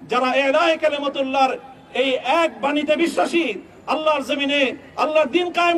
যারা এলায় কালেমতুল্লাহর এই এক বাণীতে বিশ্বাসী আল্লাহর জমিনে আল্লাহর দিন কায়েম